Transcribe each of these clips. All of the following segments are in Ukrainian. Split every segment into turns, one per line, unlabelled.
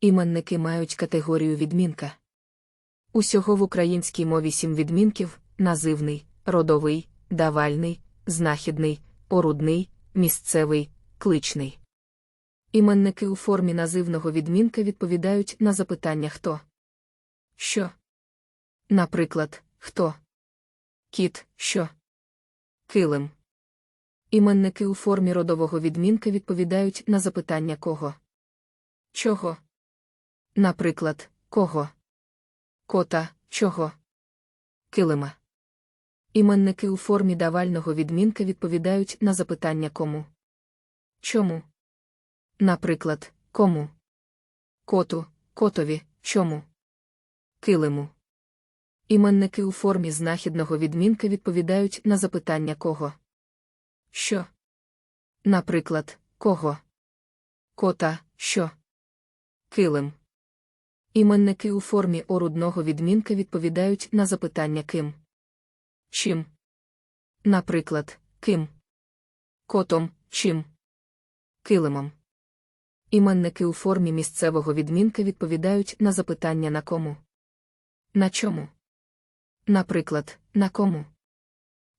Іменники мають категорію відмінка. Усього в українській мові сім відмінків називний, родовий, давальний, знахідний, орудний, місцевий, кличний. Іменники у формі називного відмінка відповідають на запитання хто. Що? Наприклад, хто? Кіт, що? Килим. Іменники у формі родового відмінка відповідають на запитання кого. Чого? Наприклад, кого? Кота, чого? Килима. Іменники у формі давального відмінка відповідають на запитання кому. Чому? Наприклад, кому? Коту, котові, чому? Килиму. Іменники у формі знахідного відмінка відповідають на запитання кого. Що? Наприклад, кого? Кота, що? Килим. Іменники у формі орудного відмінка відповідають на запитання ким. Чим? Наприклад, ким? Котом, чим? Килимом. Іменники у формі місцевого відмінка відповідають на запитання на кому. На чому? Наприклад, на кому?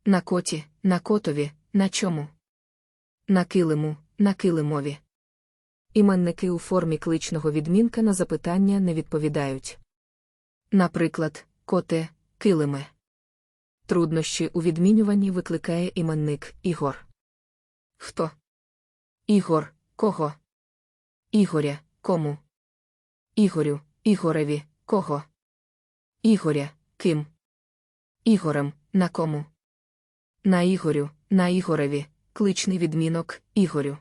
На коті, на котові, на чому? На килиму, на килимові. Іменники у формі кличного відмінка на запитання не відповідають. Наприклад, коте, килиме. Труднощі у відмінюванні викликає іменник Ігор. Хто? Ігор, кого? Ігоря, кому? Ігорю, Ігореві, кого? Ігоря, ким? Ігорем, на кому? На Ігорю, на Ігореві, кличний відмінок Ігорю.